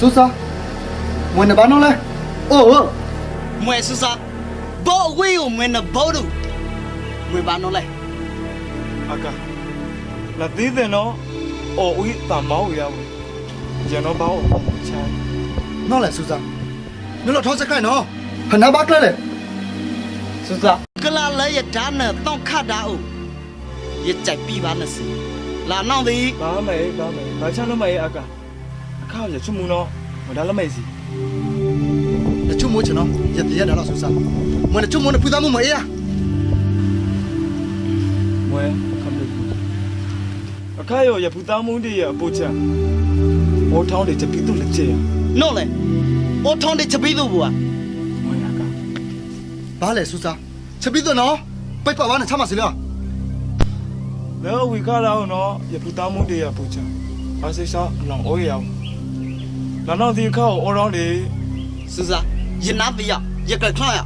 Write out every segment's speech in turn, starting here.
Susa. Mwene bano le? Oh, oh. Mwe Susa. Bo we yo mwene bodu. Mwe bano le. Aka. La tide no. O ui tamau ya we. Ya no bao o chai. No le Susa. No lo those kai no. Hana bak le le. Susa. Kala le ya da na tong kha da o. Ye chai pi ba na si. La nong di. Ba mai ba mai. Ba chan no mai aka. 카우야 주문어 뭐달라 메시 나 주문 쳐너 야 대야 달라 수사 뭐나 주문은 부담 뭐 해야 뭐야 컴퓨터 아카요 야 부담 뭔데 야 보자 오타운데 제 비도 렉제야 노래 오타운데 제 비도 뭐야 뭐야 아까 발레 수사 제 비도 너 빠이빠 와는 참아 쓰려 내가 위가라오너 야 부담 뭔데 야 보자 အစိစားလောင်အိုးရအောင် လာနောက်ဒီခောက်အော်ရောင်းလေစစယနာပယယကခလယ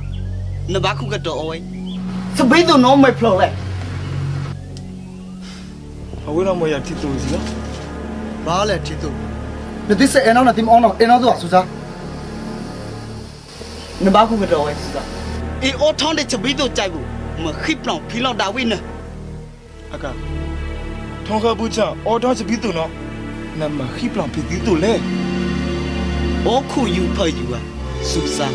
နဘာခုကတော်အဝဲစပိတ်တော့နော်မဖလော်လေအဝဲတော့မရတီတူစီနော်ဘာလဲတီတူနဒီစအဲနော်နတိမအောင်နော်အဲနော်တော့စစနဘာခုကတော်ဝဲစစအေအော်ထောင်းတဲ့စပိတ်တော့ကြိုက်ဘူးမခိပလောင်ဖီလောင်ဒါဝိနအကထောင်းကဘူးချအော်တော့စပိတ်တော့နော်နမခိပလောင်ဖီတီတူလေ Oku you per you, Susan.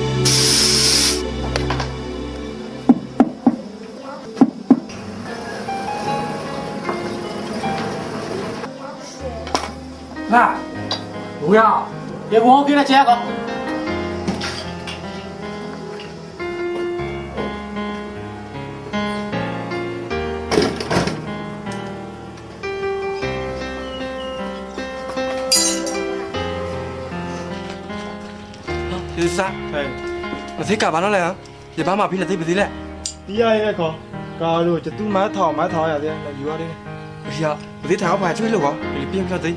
Nà, đúng không? Để bố kia là che con. စားဟဲ့မသိကဘာလို့လဲဟမ်ဒီဘာမှဖိနေသိပသေးလဲဒီရရဲ့ခေါကာလို့ကျတူးမထောင်မထောင်ရတယ်ယူရတယ်ဘီယာမသိထားဘာချွေးလို့ကောဒီပြင်းပြသိ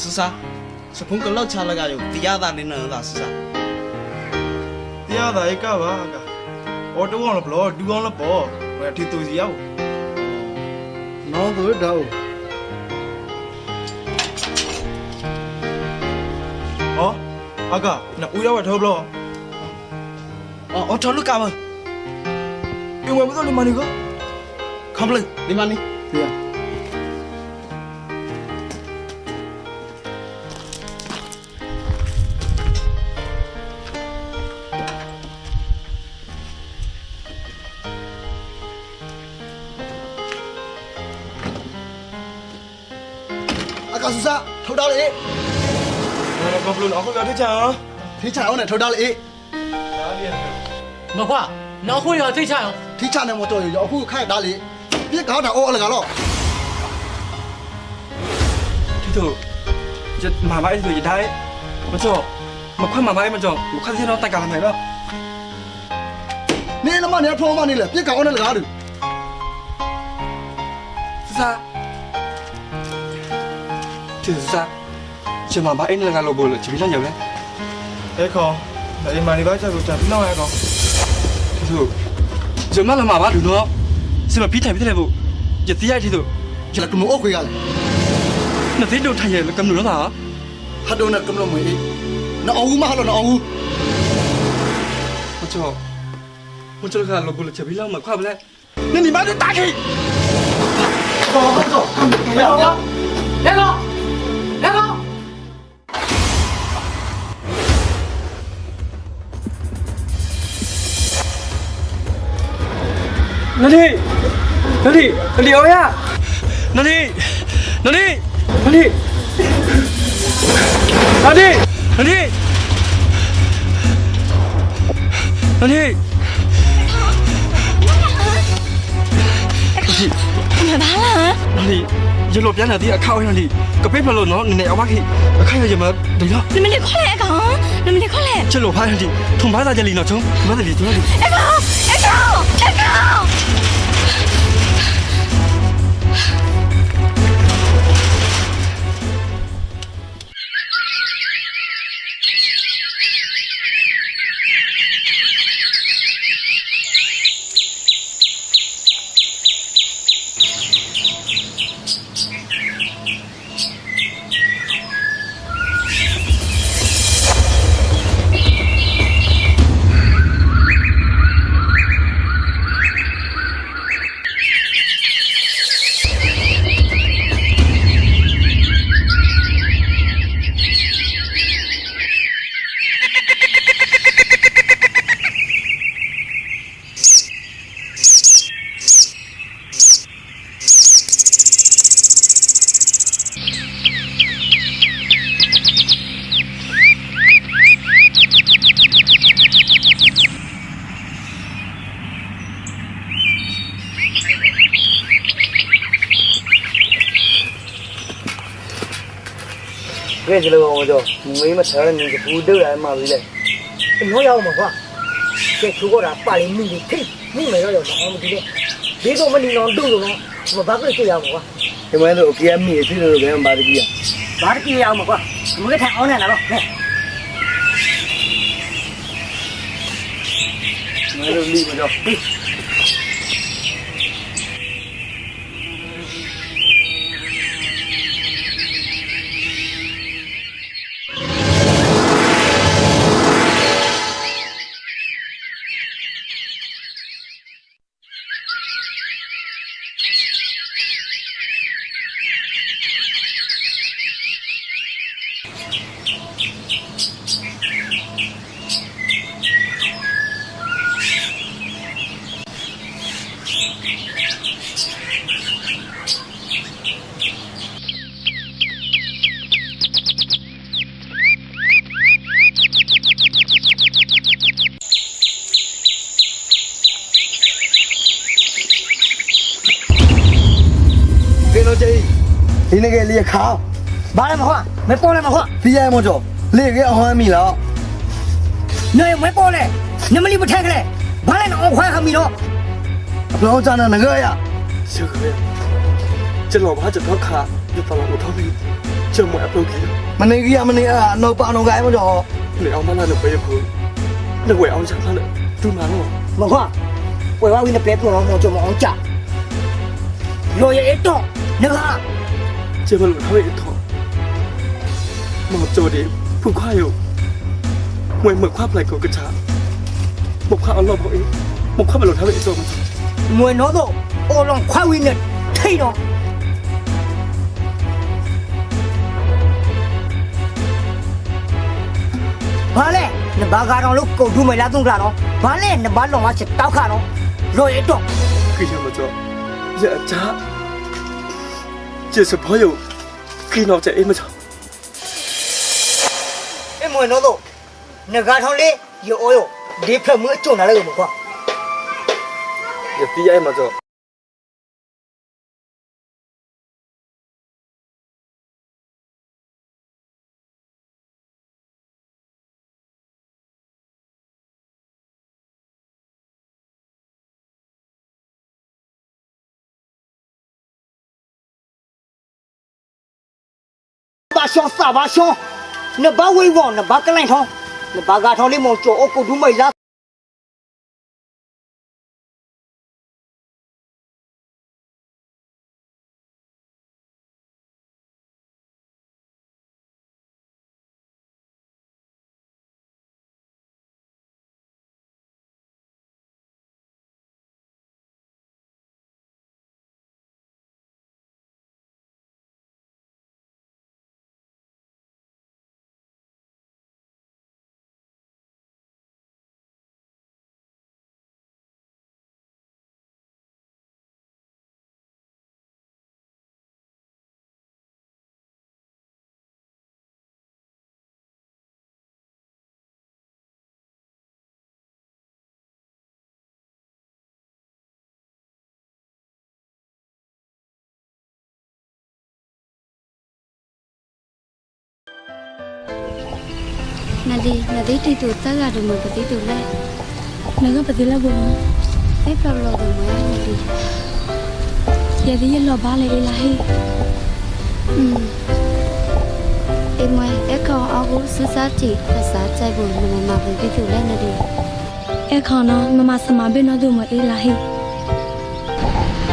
ဆူစာစဖုန်ကလောက်ချလာကြရောတရားသားနေနေတာဆူစာ တရားသာရေးကပါကအော်တူအောင်လို့ဘလို့တူအောင်လို့ပေါ့ဟိုထီတူစီရောက်နောသူတော့ဟောအကနော်ဦးရောက်ရထောဘလို့အော်အော်ထောလူကပါပြင်ဝဲဘူးလို့မနီက complain ဒီမနီပြ အကောင်စစထောက်တာလေဘာဘလို့အခုရတဲ့ချာထိချာအောင်နဲ့ထောက်တာလေမဖွာနောက်ခွေရထိချာအောင်ထိချာနဲ့မတော်ရအခုခိုက်တာလေပြစ်ကောင်းတာအော်အလကားတော့ที่ถูกจะมาไม้ที่ถูกจะได้มาจ่อมาคว้ามาไม้มาจ่อมาคว้าที่เราตัดกันทำไมบ้าง မနဲ့ဖုံးမနဲ့လေပြစ်ကောင်နဲ့လကားတူစာသူစာကျမဘာအင်းလကားလို့ပြောလို့ချီလာရောက်လဲအဲခေါဒီမနီဘာချက်ကိုချက်ပြီးနောက်ရကောင်သူကျမလည်းမဘာလူတော့စမပြီးထိုင်ပြီးတယ်ဗို့ရတိရတိတို့ကျလကမအုတ်ခွေကလေနှစ်သိတို့ထိုင်ရကမလို့လားဟာတော့နကမလို့မွေးနော်အူမဟာလို့နော်အူဟောချော 혼자 가 로글로 제비 라마 과블레 내니 말을 따기 내가 내가 내가 너니 너니 너니 어야 너니 너니 너니 너니 너니 너니 ဘာလားနဒီရလို့ပြန်လာဒီအခောက်ရနဒီကပိတ်မလို့နော်နည်းနည်းအဝခိအခါရရမဒီတော့နမလေးခေါ်လေအကောင်နမလေးခေါ်လေချက်လို့ဖားနဒီထုံဖားသားကြလီနော်ချုံမသလီသူနဒီအကောင်အကောင်အကောင် ခဲ့ကြလို့မကြောမင်းမထားတဲ့နေဘူးတော့ရမှာပြီလေနော်ရအောင်ပါကွာကဲသူကတာပါလိမိလိထိမိမယ်တော့ရအောင်မဒီလေဒီတော့မနေတော့တူလို့တော့ဘာကလေးကြည့်ရအောင်ကွာဒီမဲ့တော့ကေမီဖြစ်လို့ပဲမာကြီးอ่ะဘာတကြည့်ရအောင်ကွာမကထိုင်အောင်နေလားတော့ဟဲ့မင်းတို့လီမကြော 那个你卡，把那么话，没包那么话，别那么着，那个好米了，那也没包嘞，你们你不拆开嘞，把那个好快好米了，不要站那那个呀，小哥呀，这老妈这条卡，你到了我头皮，这么也不给，没那个呀没那个，老爸老干么着，你俺妈那不也不，那我俺家那了，都难了，没话，我娃为那白布老毛就毛家，老爷一动，那个。 제발 화해터 마저리 북화요 왜 먹화 플라이코 그차 먹화 얼러 보이 먹화 말로 다왜 있어 뭐 너도 얼렁 화위는 태이노 발레 너 바가랑 로꼬 두메 라둥라노 발레 너 발롱 마치 따카노 로에도 그게 뭐죠 야자 是朋友给老在 M 厂。哎，莫老总，那个厂里有哦哟，你不要没做那个么瓜？也比 M 厂。 ရှောစာဘာရှောနဘာဝေးဝနဘာကလိုင်းထောင်းနဘာဂါထောင်းလေးမောင်ကျော်အကုတ်ထူးမိုက်လား နဒီနဒီတီတူတက်ရတော့မပတိတူလဲငါကပတိလာဘောအဲ့ပလောတော့မနဒီရဒီရလောဘာလေလာဟေးอืมအမွေအကောင်အကူစစားတီဖစားကြိုက်ဖို့မမပတိတူလဲနဒီအခါနော်မမစမဘေနော်သူမအေးလာဟေး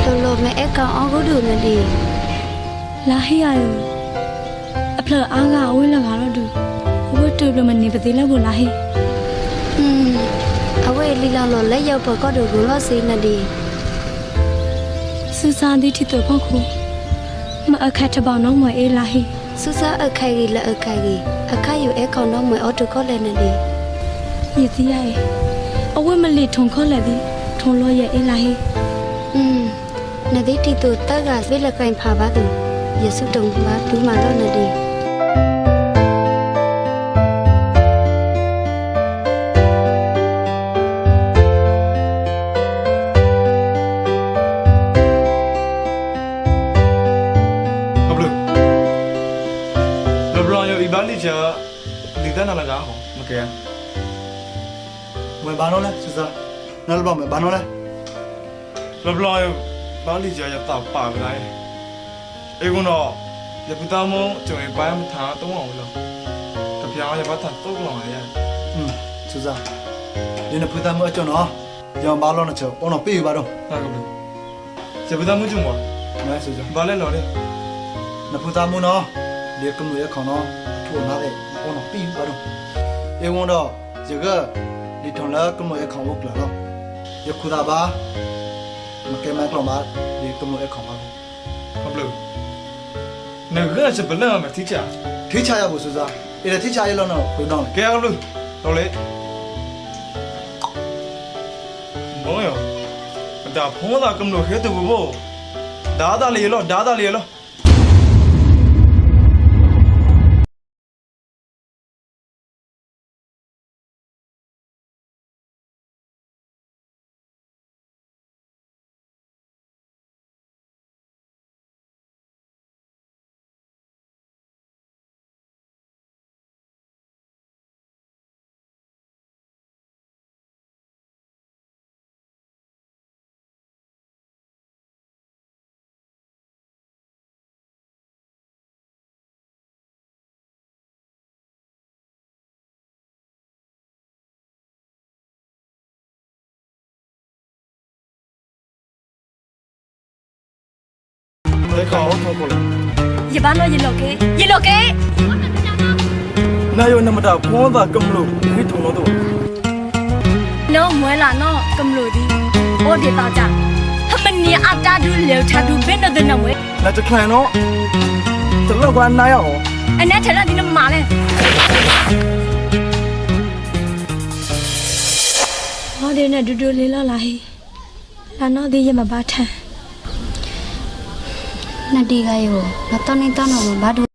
လောလောမဲအကောင်အကူတူနဒီလာဟေးရယူအဖလအားကအဝဲလကတော့တူဝ တ်တူလို့မနေပတိလာဘောလာဟေး อืมအဝဲလီလောလောလက်ရောက်ပကတော့ကိုလောစီနဒီ စူစာဒီတီတော့ဖောက်ခုမအခက်တပေါနော်မအေးလာဟေး စူစာအခိုင်ကြီးလက်အခိုင်ကြီးအခိုင်ယူအကောင်တော့မအော်တိုကောလဲနဒီ ရစီရရဲ့အဝဲမလေးထုံခေါ်လက်သည်ထုံလို့ရဲ့အေးလာဟေး อืมနဒီတီတူတက်ကဆွေးလကိုင်ဖာပါတူယေစုတုံပါဒူမာတော့နဒီ Ok. Mày bán nó lên, chị ra. Nó bảo mày bán nó lên. Lập lo bán đi giờ tao bảo mày này. Ê con nó, giờ chúng ta muốn chuẩn bị bán một tháng tống hỏng rồi. Tập giáo giờ bắt thật tốt lòng này. Ừ, chị ra. Nên là chúng ta mới cho nó. Giờ bán lo nó chờ, con nó bị bà đâu. Tao cũng Giờ chúng ta muốn chung quá. Mày chị ra. Bán lên rồi đi. Nó chúng ta muốn nó. Để cầm người khó nó. Thua nó để con nó bị bà đâu. ဖူတာမနော်ဒီကမှုရခေါနော်ထိုးနာလေအော်နော်ပြေးပါတော့အေဝန်တော့ရကဒီထုံလာကမှုရခေါဝကလာတော့ယခုတာပါမကဲမကလမဒီကမှုရခေါပါဟုတ်လို့ငါကချက်ဘလမတိချာထိချရဖို့စူစာအဲ့ဒါထိချရလို့နော်ဘုံတော့ကဲအောင်လို့လော်လေမောယောဒါဖုံးတာကမလို့ခဲတူဘောဒါဒါလေးလောဒါဒါလေးလောလေကောင်းတော့ကိုလေရ Lekao mokole. Yebano yeloke. Yeloke. Na yo namata kwonda kamlo ni thonglo to. No mwela no kamlo di. O de ta ja. Hamani ata du le tha du ben no de na mwe. Na ta klan no. Ta lo kwa na yo. Ana thala di na ma le. ော်ဒီနဲ့ဒူဒူလေးလောက်လာဟိလာတော့ဒီရမပါထန် နတ်ဒီကယောမတော်နေတော့မဘာတို့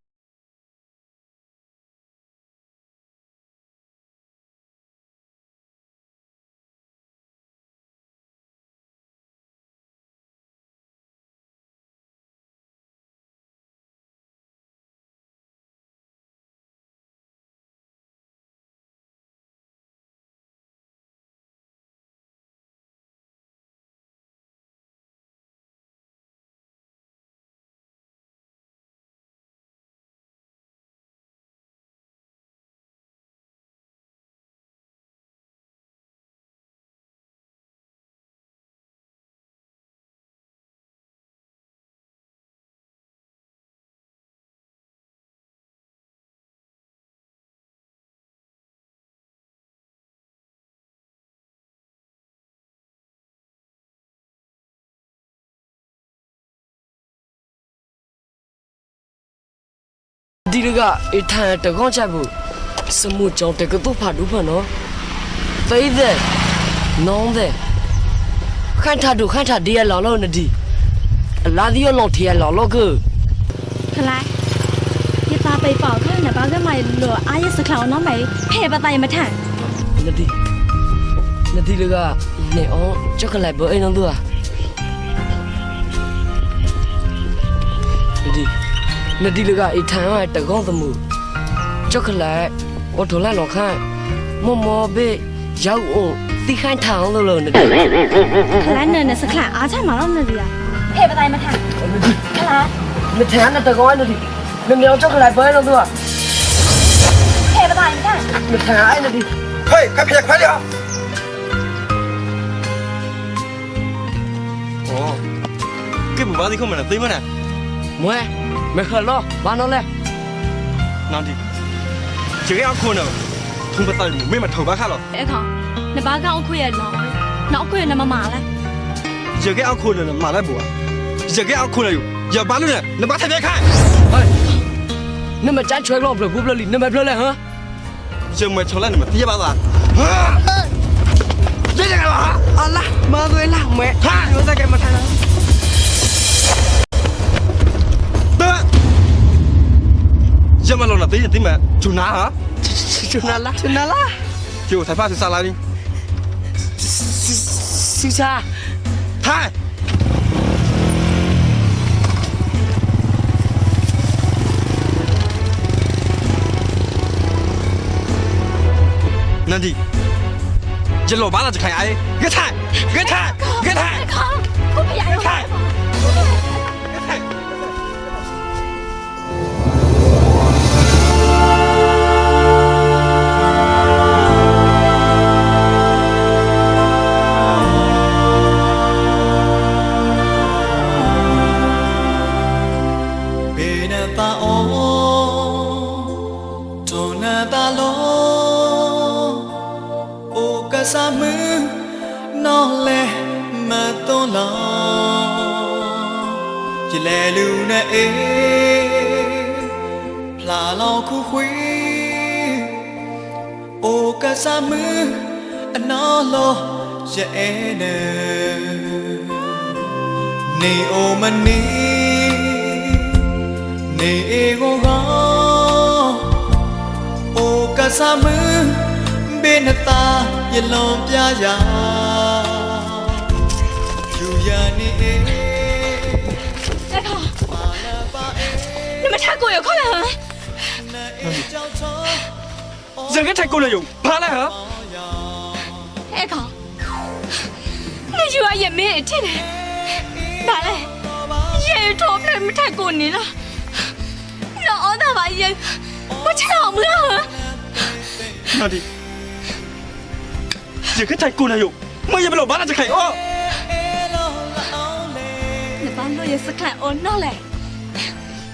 ဒီရကအထန်တကောင်းချက်ဘူးစမှုကြောင့်တကတော့ဖာဒူဖနော်သိတဲ့နောင်းတဲ့ခန့်ထဒူခန့်ထဒီရလော်လောနဒီအလာဒီရလော်ထီရလော်လောကခလိုက်ရပါပိပေါခနဲ့ဘာကမိုင်လောအာရစခေါနော်မိုင်ဖဲပတိုင်မထန်နဒီနဒီလကနေအောင်ချောကလက်ဘောအိနော်သူอ่ะ นดีลกอีทางไอตะก้องตะมูจอกละอดทนละหลอกข้ามอมอเบยาวโอตีข้างทางเราเลยนะดิคลาเนินนะสักละอาใช่มาแล้วนะดิอ่ะเพ่ปตายมาทางคลามาแทนนะตะก้องนะดิเมียวจอกละเบยเราด้วยเพ่ปตายมาทางมาแทนไอ้นะดิเฮ้ยขับเพียกไปเดี๋ยวโอ้ cái bữa bán thì không phải là tí mới nè mua 没嘛头发看了， အဲ့ခေါနဘာကောင်ခွေရလောနောက်ခွေနမမလဲ 这个样看呢，马来不啊？这个样看了有，要把路呢，你把他别看， ဟဲ့နမချမ်းချွဲလို့ဘလဘူးဘလလီနမဘလလဲဟမ် 这没出来你们第一把子，啊！这个了哈， အလာမသွေးလာမဲဟာရိုးစကဲမထမ်းလား ရက်မလုံးလားသိရင်သိမယ်ဂျူနာဟာဂျူနာလားဂျူနာလားကျိုးထိုင်ဖတ်စစ်စားလာပြီစစ်စားထိုင်နန်ဒီကျလောဘာလာကြခိုင်အေးငါထိုင်ငါထိုင်ငါထိုင်ကိုမရဘူး ကြလေလူနဲ့အေးဖလာလောင်ခုခွေအိုကစားမအနော်လောရဲ့နေနေအိုမနေနေကိုကအိုကစားမဘေနတာရလွန်ပြရာယူရနေအေ 过来，快点！人家才过来用，怕了哈？哎哥，你就要也没听呢，哪来？也 trop 那么太过你了，那我那玩意我吃好不了。那你，人家才过来用，没也不老把那只开哦。你把路也是看哦，那嘞，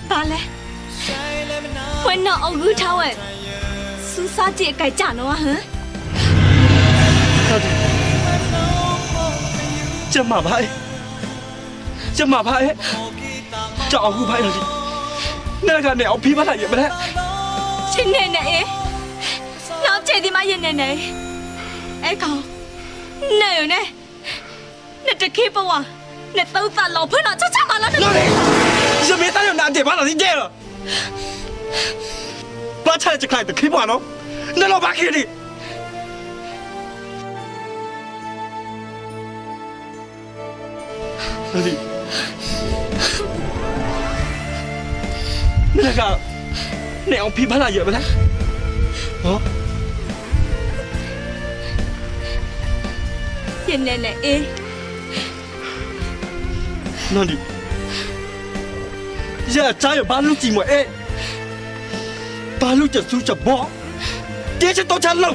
把嘞。 ဖွင့်တော့အကူထားဝဲစူးစားကြည့်အကြိုက်ကြနော်ဟမ်ကျမပါရဲ့ကျမပါရဲ့ကြောက်အခုဖိုင်လို့နဲ့ကနေအောင်ဖေးပါလိုက်ရမလားရှင်နေနေအေးနောက်ကျေဒီမရနေနေအဲ့ကောင်နေရနေနဲ့တခေးပေါ်ဝနဲ့သုံးသလောက်ဖွင့်တော့ချက်ချက်မလာနဲ့ရမေးတာရနာတယ်ဘာလို့ဒီကျဲလား ဘာချာချခိုင်တခိပွားနော်နော်လောဘာခိဒီဒီမင်းကနေအောင်ဖိဖလာရပါလားဟောပြင်းနေလေအေးနော်ဒီရချာရဘာလို့ကြည့်မလဲအေး လို့จะสู้จะบ่เดี๋ยวจะต้องฉันลง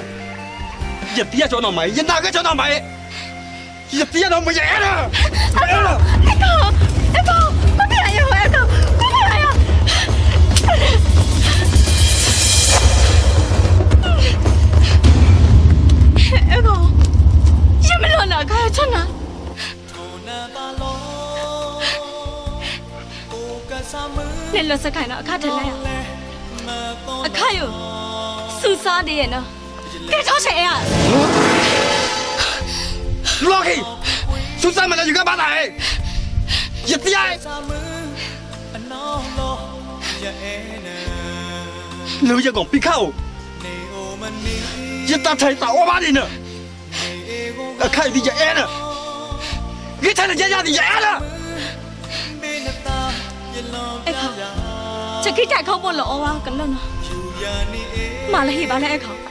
อย่าเตี้ยจอหน่อไหมอย่าหนาก็จอหน่อไหมอย่าเตี้ยหน่อไหมอย่าแอะนะไม่แอะนะไอ้ตัวไอ้ตัวไม่เป็นไรอยู่ไอ้ตัวไม่เป็นไรอ่ะไอ้ตัวยังไม่หล่นหนาก็ฉันนะเล่นรถสกายเนาะข้าเธอแล้ว 打我把你呢， နေကို 啊看你就挨了，你才能人家的挨了。 ဘေနတာရလွန်ပြရာ ချက် ခိတက်ခေါက်ဖို့လောအောကလုံးနော်ယူရနေမလာဟိပါလဲအခါ